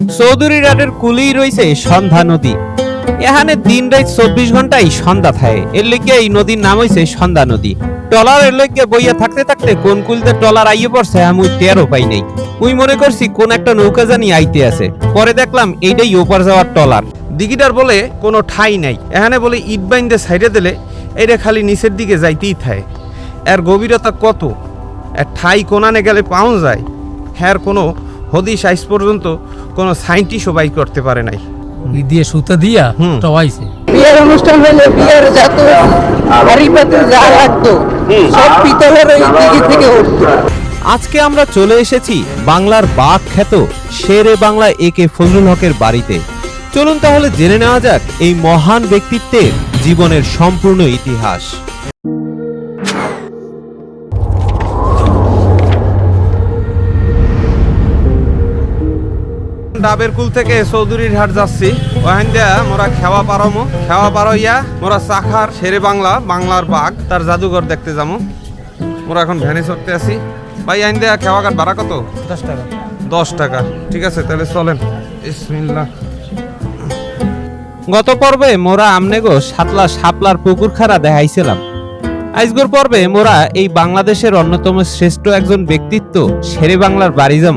চৌধুরী রাটের কুলেই রয়েছে সন্ধ্যা নদী। এখানে দিন রাত চব্বিশ ঘন্টাই সন্ধ্যা থাকে। এর লেগে এই নদীর নাম হয়েছে সন্ধ্যা নদী। টলার এর লেগে বইয়া থাকতে থাকতে কোন কুলতে টলার আইয়ে পড়ছে আমি টেরও পাই নাই। মুই মনে করছি কোন একটা নৌকা জানি আইতে আছে। পরে দেখলাম এইটাই ওপার যাওয়ার টলার। দিঘিটার বলে কোনো ঠাই নাই। এখানে বলে ইট বাইন্দে সাইডে দিলে এটা খালি নিচের দিকে যাইতেই থাকে। এর গভীরতা কত? এর ঠাই কোনানে গেলে পাওয়া যায়? হ্যার কোনো হদিস আইস পর্যন্ত কোনো সাইন্টিস্টও বাই করতে পারে নাই। দিয়ে সুতো দিয়া। টবাইছে। বিয়ের অনুষ্ঠান হলে বিয়ের যত যা লাগতো সব পিতলের ওই দিঘি থেকে উঠতো আজকে আমরা চলে এসেছি বাংলার বাঘ খ্যাত শেরে বাংলা এ কে ফজলুল হকের বাড়িতে। চলুন তাহলে জেনে নেওয়া যাক এই মহান ব্যক্তিত্বের জীবনের সম্পূর্ণ ইতিহাস। ডাবের কুল থেকে চৌধুরীর হাট যাচ্ছি। ওখান দিয়া মোরা খেওয়া পারমো। খেওয়া পারইয়া মোরা চাখার শেরে বাংলা বাংলার বাঘ তার জাদুঘর দেখতে যাব মোরা এখন ভ্যানে চড়তে আছি। ভাই আইন দেয়া খেওয়া ঘাট ভাড়া কত? দশ টাকা। দশ টাকা। ঠিক আছে তাহলে চলেন। ইসমিল্লাহ গত পর্বে মোরা আমনেগো সাতলা শাপলার পুকুর খাড়া দেখাইছিলাম। আজগর পর্বে মোরা এই বাংলাদেশের অন্যতম শ্রেষ্ঠ একজন ব্যক্তিত্ব শেরে বাংলার বাড়ি যাম।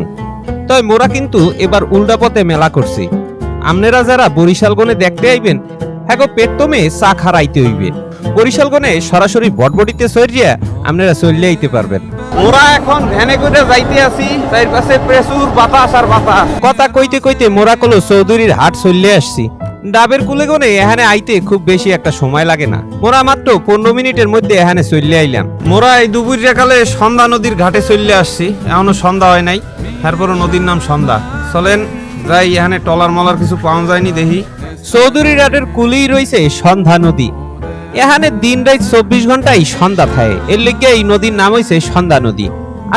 তবে মোরা কিন্তু এবার উল্টা পথে মেলা করছি। আমনেরা যারা বরিশালগনে দেখতে আইবেন হ্যাঁ গো পেট্টমে চা খারাইতে হইবে। বরিশালগনে সরাসরি বটবটিতে সরিয়া আপনারা চললে আইতে পারবেন। মোরা এখন ভ্যানে করে যাইতে আছি তার পাশে প্রচুর বাতাস আর বাতাস। কথা কইতে কইতে মোরা কলো চৌধুরীর হাট চললে আসছি। ডাবের কুলে গনে এখানে আইতে খুব বেশি একটা সময় লাগে না। মোরা মাত্র পনেরো মিনিটের মধ্যে এখানে চললে আইলাম। মোরা এই দুপুর সন্ধ্যা নদীর ঘাটে চলে আসছি এখনও সন্ধ্যা হয় নাই। তারপরও নদীর নাম সন্ধ্যা। চলেন যাই, এখানে টলার মলার কিছু পাওয়া যায়নি, দেখি। চৌধুরী রাটের কুলেই রয়েছে সন্ধ্যা নদী। এখানে দিন রাত চব্বিশ ঘন্টাই সন্ধ্যা থাকে। এর লেগে এই নদীর নাম হয়েছে সন্ধ্যা নদী।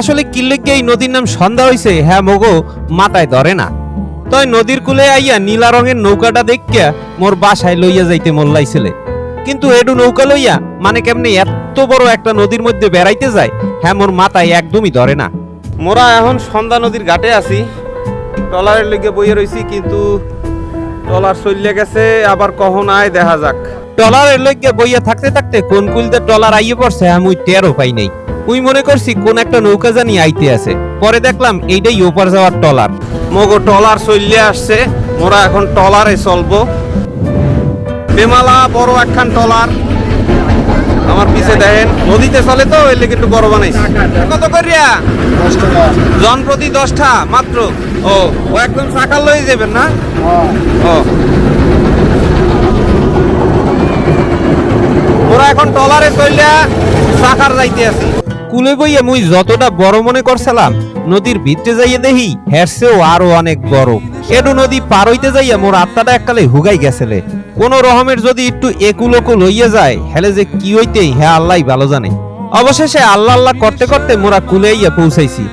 আসলে কি লেগে এই নদীর নাম সন্ধ্যা হয়েছে হ্যাঁ মগো, মাথায় ধরে না। তই নদীর কুলে আইয়া নীলা রঙের নৌকাটা দেখিয়া মোর বাসায় লইয়া যাইতে মোল্লাইছিলে কিন্তু এডু নৌকা লইয়া মানে কেমনে এত বড় একটা নদীর মধ্যে বেড়াইতে যায় হ্যাঁ মোর মাথায় একদমই ধরে না। মোরা এখন সন্ধ্যা নদীর ঘাটে আছি। টলারের লেগে বইয়ে রইছি কিন্তু টলার চলিয়ে গেছে আবার কখন আয় দেখা যাক। টলারের লইগে বইয়া থাকতে থাকতে কোন কুলতে টলার আইয়ে পড়ছে আমি টেরও পাই নাই। মুই মনে করছি কোন একটা নৌকা জানি আইতে আছে। পরে দেখলাম এইটাই ওপার যাওয়ার টলার মগো টলার চলিয়ে আসছে মোরা এখন টলারে চলবো। বেমালা বড় একখান টলার আমার পিছে দেখেন, নদীতে চলে তো, এর একটু বড় বানাইছে। কত করিয়া? জন প্রতি দশটা, মাত্র? ও ও একদম চাকার লয়ে যাবেন না? ও। ওরা এখন টলারে চলিয়া চাকার যাইতে আছি। কুলে বইয়া মুই যতটা বড় মনে করছিলাম, নদীর ভিতরে যাইয়া দেখি হেরছেও আরও অনেক বড়। এডু নদী পার হইতে যাইয়া মোর আত্মাটা এককালে হুগাই গেছেলে কোন রকমের যদি একটু একুলোকু লইয়া যায়, হেলে যে কি হইতেই হ্যাঁ আল্লাহ ভালো জানে। অবশেষে আল্লাহ আল্লাহ করতে করতে মোরা কুলে আইয়া পৌঁছাইছি।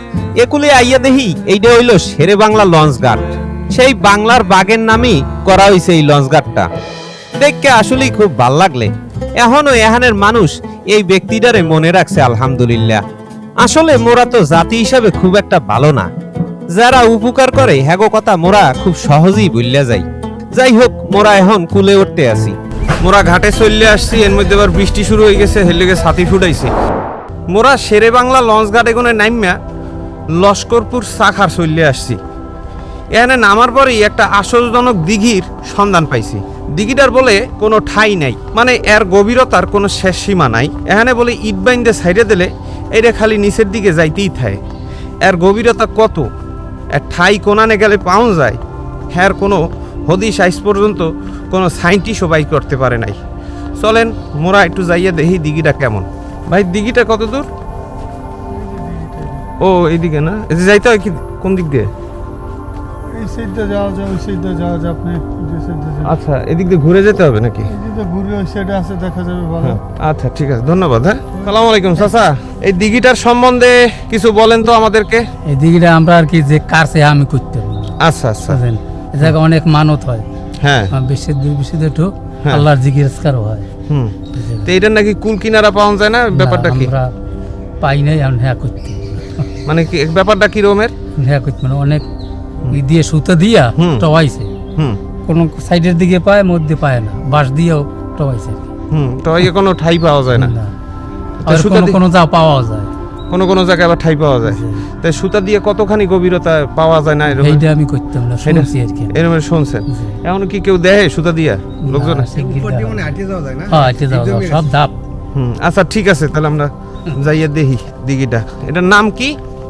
একুলে আইয়া দেখি এইটা হইল শেরে বাংলা লঞ্চ ঘাট। সেই বাংলার বাগের নামই করা হইছে এই লঞ্চ ঘাটটা। দেখকে আসলেই খুব ভালো লাগলে। এখনও এহানের মানুষ এই ব্যক্তিটারে মনে রাখছে, আলহামদুলিল্লাহ। আসলে মোরা তো জাতি হিসাবে খুব একটা ভালো না। যারা উপকার করে হ্যাগো কথা মোরা খুব সহজেই ভুলিয়া যাই। যাই হোক মোরা এখন কুলে উঠতে আসি মোরা ঘাটে চললে আসছি, এর মধ্যে আবার বৃষ্টি শুরু হয়ে গেছে, হের লেগে ছাতি ফুটাইছে। মোরা শেরে বাংলা লঞ্চ ঘাটে কোনো নাইম্যা লস্করপুর শাখার চললে আসছি। এখানে নামার পরেই একটা আশ্চর্যজনক দিঘির সন্ধান পাইছি। দিঘিটার বলে কোনো ঠাই নাই মানে এর গভীরতার কোনো শেষ সীমা নাই। এখানে বলে ইট বাইন্দে সাইডে দিলে এটা খালি নিচের দিকে যাইতেই থাকে। এর গভীরতা কত? এর ঠাই কোনানে গেলে পাওয়া যায়? হ্যার কোনো হদিশ আইস পর্যন্ত কোনো সাইন্টিস্টও বাই করতে পারে নাই। চলেন মোরা একটু যাইয়া দেখি দিঘিটা কেমন। ভাই দিঘিটা কত দূর? ও এইদিকে না? এই যে যাইতে হয় কি? কোন দিক দিয়ে? আচ্ছা এদিক দিয়ে ঘুরে যেতে হবে নাকি? ঘুরে ওই সাইডে আছে দেখা যাবে ভালো। হ্যাঁ, আচ্ছা ঠিক আছে ধন্যবাদ হ্যাঁ। সালাম আলাইকুম চাচা। এই দিঘিটার সম্বন্ধে কিছু বলেন তো আমাদেরকে। এই দিঘিটা আমরা আর কি যে কারছে আমি করতে আচ্ছা আচ্ছা। এ জায়গায় অনেক মানত হয়। হ্যাঁ। বেশি দূর বেশি একটু হ্যাঁ। আল্লাহর জিজ্ঞেসকারও হয়। হুম। তো এটার নাকি কুল কিনারা পাওয়া যায় না? ব্যাপারটা কি? আমরা পাই নাই আমি হ্যাঁ করতে। মানে কি ব্যাপারটা কি রকমের হ্যাঁ করতে মানে অনেক ওই দিয়ে সুতো দিয়া। টবাইছে হুম। কোনো সাইডের দিকে পায় মধ্যে পায় না। বাঁশ দিয়েও টবাইছে হুম তো এই কোনো ঠাই পাওয়া যায় না। আর কোনো কোনো যা পাওয়া যায়। কোনো কোনো জায়গায় আবার ঠাই পাওয়া যায়। তাই সুতা দিয়ে কতখানি গভীরতা পাওয়া যায় না এরকম? এইটা আমি করতাম না শুনছি আর কি। এরকম শুনছেন। এখন কি কেউ দেয় সুতা দিয়া লোকজন। মানে হ্যাঁ সব ধাপ হুম আচ্ছা ঠিক আছে তাহলে আমরা যাইয়ে দেখি দিঘিটা। এটার নাম কি?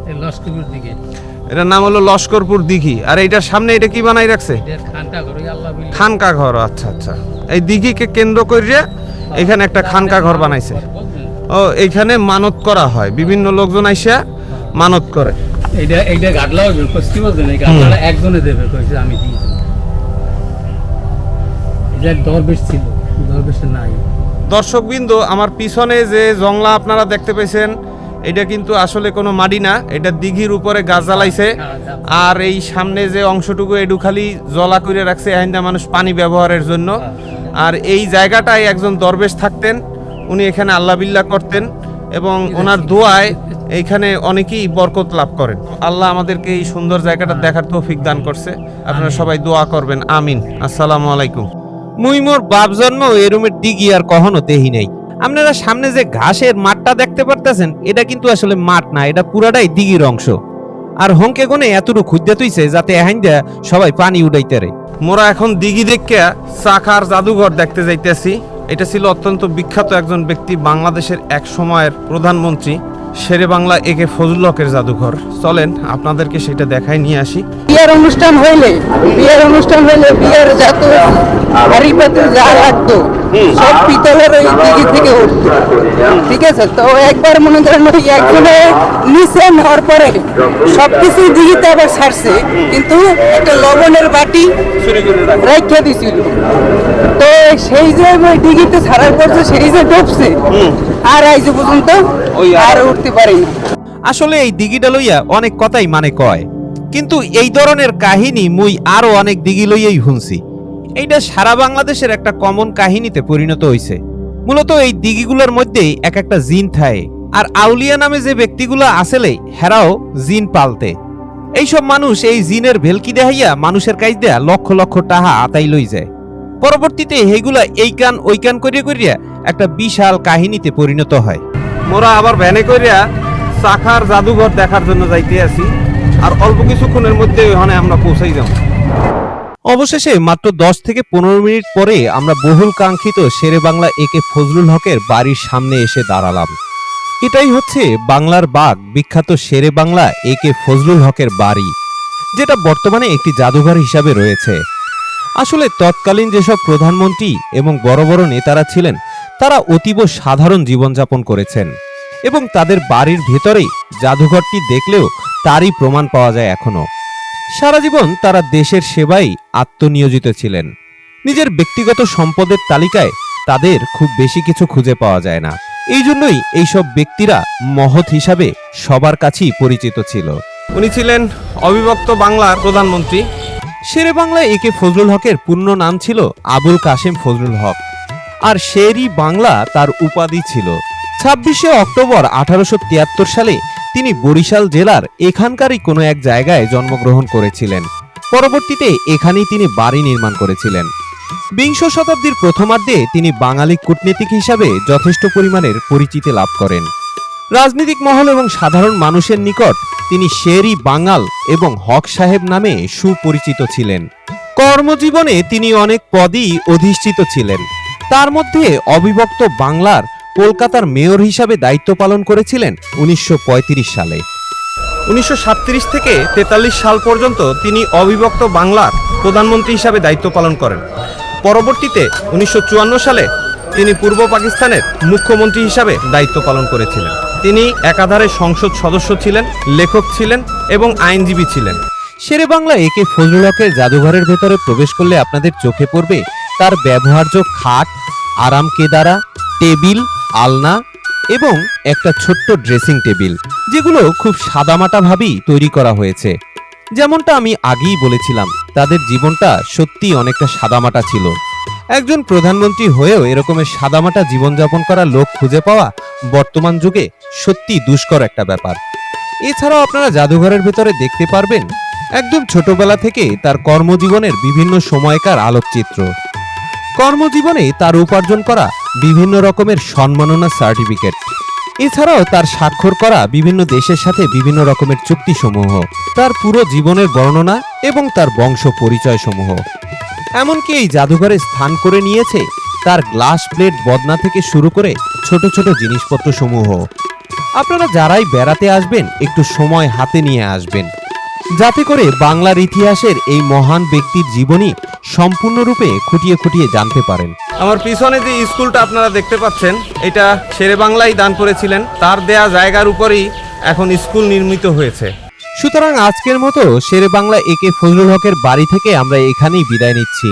এই লস্করের দিকে এটার নাম হলো লস্করপুর দিঘি। আর এইটার সামনে এটা কি বানাই রাখছে? এটার। খানকা ঘর আচ্ছা আচ্ছা। এই দিঘিকে কেন্দ্র করে এখানে একটা খানকা ঘর বানাইছে। এইখানে মানত করা হয়। বিভিন্ন লোকজন আইসা মানত করে। এইটা এইটা গাডলাও কষ্টি বলছেন এই গাডলাটা একজনে দেবে কইছে আমি দিয়েছি এটা দরবেশ ছিল দরবেশের নাই। দর্শকবৃন্দ আমার পিছনে যে জংলা আপনারা দেখতে পেয়েছেন এটা কিন্তু আসলে কোনো মাটি না এটা দিঘির উপরে গাছ জ্বালাইছে। আর এই সামনে যে অংশটুকু এডু খালি জলা করে রাখছে এখানটা মানুষ পানি ব্যবহারের জন্য। আর এই জায়গাটায় একজন দরবেশ থাকতেন উনি এখানে আল্লাহ বিল্লাহ করতেন এবং ওনার দোয়ায় এইখানে অনেকেই বরকত লাভ করেন। আল্লাহ আমাদেরকে এই সুন্দর জায়গাটা দেখার তৌফিক দান করছে। আপনারা সবাই দোয়া করবেন। আমিন। আসসালামু আলাইকুম। মুই মোর বাপ জন্ম এরুমের দিঘি আর কখনো দেহি নাই। আপনারা সামনে যে ঘাসের মাঠটা দেখতে পারতেছেন এটা কিন্তু আসলে মাঠ না এটা পুরাটাই দিঘির অংশ। আর হংকে কোনে এতটুকু খুদ্দা তুইছে যাতে এহাইন দিয়া সবাই পানি উড়াইতে মোরা এখন দিঘি দেখে চাকার জাদুঘর দেখতে যাইতেছি। এটা ছিল অত্যন্ত বিখ্যাত একজন ব্যক্তি বাংলাদেশের এক সময়ের প্রধানমন্ত্রী, শেরে বাংলা একে ফজুল হকের জাদুঘর। চলেন, আপনাদেরকে সেটা দেখায় নিয়ে আসি। বিয়ের অনুষ্ঠান হইলে, বিয়ের অনুষ্ঠান হইলে বিয়ের যত হাড়ি পাতে যা লাগতো। সব পিতলের ওই দিকে থেকে উঠতো ঠিক আছে তো একবার মনে করেন ওই একজনে নিচে নেওয়ার পরে সবকিছু দিঘিতে আবার ছাড়ছে কিন্তু একটা লবণের বাটি রাখা দিছিল। তো সেই যে ওই দিঘিতে ছাড়ার পর সেই যে ডুবছে আর আইজ পর্যন্ত আর উঠতে পারি না। আসলে এই দিঘিটা লইয়া অনেক কথাই মানে কয় কিন্তু এই ধরনের কাহিনী মুই আরও অনেক দিঘি লইয়াই শুনছি। এইটা সারা বাংলাদেশের একটা কমন কাহিনীতে পরিণত হইছে। মূলত এই দিঘিগুলোর মধ্যেই এক একটা জিন থাকে। আর আউলিয়া নামে যে ব্যক্তিগুলো আসলে, হেরাও জিন পালতে। এইসব মানুষ এই জিনের ভেলকি দেখাইয়া মানুষের কাজ দেয়া লক্ষ লক্ষ টাহা আতাই লই যায়। পরবর্তীতে হেগুলা এই কান, ওই কান করিয়া করিয়া একটা বিশাল কাহিনীতে পরিণত হয়। মোরা আবার ভ্যানে করিয়া চাকার জাদুঘর দেখার জন্য যাইতে আছি আর অল্প কিছুক্ষণের মধ্যে ওখানে আমরা পৌঁছাই যাব। অবশেষে মাত্র দশ থেকে পনেরো মিনিট পরে আমরা বহুল কাঙ্ক্ষিত শেরে বাংলা একে ফজলুল হকের বাড়ির সামনে এসে দাঁড়ালাম। এটাই হচ্ছে বাংলার বাঘ, বিখ্যাত শেরে বাংলা একে ফজলুল হকের বাড়ি, যেটা বর্তমানে একটি জাদুঘর হিসাবে রয়েছে। আসলে তৎকালীন যেসব প্রধানমন্ত্রী এবং বড় বড় নেতারা ছিলেন, তারা অতীব সাধারণ জীবনযাপন করেছেন এবং তাদের বাড়ির ভেতরেই জাদুঘরটি দেখলেও তারই প্রমাণ পাওয়া যায় এখনও। সারা জীবন তারা দেশের সেবায় আত্মনিয়োজিত ছিলেন। নিজের ব্যক্তিগত সম্পদের তালিকায় তাদের খুব বেশি কিছু খুঁজে পাওয়া যায় না। এই জন্যই এইসব ব্যক্তিরা মহৎ হিসাবে সবার কাছেই পরিচিত ছিল। উনি ছিলেন অবিভক্ত বাংলার প্রধানমন্ত্রী। শেরে বাংলায় একে ফজলুল হকের পূর্ণ নাম ছিল আবুল কাশেম ফজলুল হক। আর শেরি বাংলা তার উপাধি ছিল। ছাব্বিশে অক্টোবর আঠারোশো তিয়াত্তর সালে তিনি বরিশাল জেলার এখানকারই কোনো এক জায়গায় জন্মগ্রহণ করেছিলেন। পরবর্তীতে এখানেই তিনি বাড়ি নির্মাণ করেছিলেন। বিংশ শতাব্দীর প্রথমার্ধে তিনি বাঙালি কূটনীতিক হিসাবে যথেষ্ট পরিমাণের পরিচিতি লাভ করেন। রাজনৈতিক মহল এবং সাধারণ মানুষের নিকট তিনি শেরি বাঙাল এবং হক সাহেব নামে সুপরিচিত ছিলেন। কর্মজীবনে তিনি অনেক পদই অধিষ্ঠিত ছিলেন। তার মধ্যে অবিভক্ত বাংলার কলকাতার মেয়র হিসাবে দায়িত্ব পালন করেছিলেন উনিশশো পঁয়ত্রিশ সালে। উনিশশো থেকে তেতাল্লিশ সাল পর্যন্ত তিনি অবিভক্ত বাংলার প্রধানমন্ত্রী হিসাবে দায়িত্ব পালন করেন। পরবর্তীতে উনিশশো চুয়ান্ন সালে তিনি পূর্ব পাকিস্তানের মুখ্যমন্ত্রী হিসাবে দায়িত্ব পালন করেছিলেন। তিনি একাধারে সংসদ সদস্য ছিলেন লেখক ছিলেন এবং আইনজীবী ছিলেন। শেরে বাংলা একে ফজলুল হকের জাদুঘরের ভেতরে প্রবেশ করলে আপনাদের চোখে পড়বে তার ব্যবহার্য খাট আরাম কেদারা টেবিল আলনা এবং একটা ছোট্ট ড্রেসিং টেবিল, যেগুলো খুব সাদামাটা ভাবেই তৈরি করা হয়েছে। যেমনটা আমি আগেই বলেছিলাম, তাদের জীবনটা সত্যি অনেকটা সাদামাটা ছিল। একজন প্রধানমন্ত্রী হয়েও এরকমের সাদামাটা জীবনযাপন করা লোক খুঁজে পাওয়া বর্তমান যুগে সত্যি দুষ্কর একটা ব্যাপার। এছাড়াও আপনারা জাদুঘরের ভেতরে দেখতে পারবেন, একদম ছোটবেলা থেকে তার কর্মজীবনের বিভিন্ন সময়কার আলোকচিত্র। কর্মজীবনে তার উপার্জন করা বিভিন্ন রকমের সম্মাননা সার্টিফিকেট। এছাড়াও তার স্বাক্ষর করা বিভিন্ন দেশের সাথে বিভিন্ন রকমের চুক্তিসমূহ, তার পুরো জীবনের বর্ণনা এবং তার বংশ পরিচয় সমূহ এমনকি এই জাদুঘরে স্থান করে নিয়েছে তার গ্লাস প্লেট বদনা থেকে শুরু করে ছোট ছোট জিনিসপত্র সমূহ আপনারা যারাই বেড়াতে আসবেন, একটু সময় হাতে নিয়ে আসবেন। যাতে করে বাংলার ইতিহাসের এই মহান ব্যক্তির জীবনী সম্পূর্ণরূপে খুঁটিয়ে খুঁটিয়ে জানতে পারেন। আমার পিছনে যে স্কুলটা আপনারা দেখতে পাচ্ছেন, এটা শেরে বাংলাই দান করেছিলেন। তার দেয়া জায়গার উপরেই এখন স্কুল নির্মিত হয়েছে। সুতরাং আজকের মতো শেরে বাংলা একে ফজলুল হকের বাড়ি থেকে আমরা এখানেই বিদায় নিচ্ছি।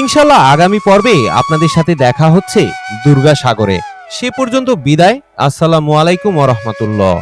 ইনশাল্লাহ আগামী পর্বে আপনাদের সাথে দেখা হচ্ছে দুর্গা সাগরে সে পর্যন্ত বিদায়। আসসালামু আলাইকুম ওরহমতুল্লাহ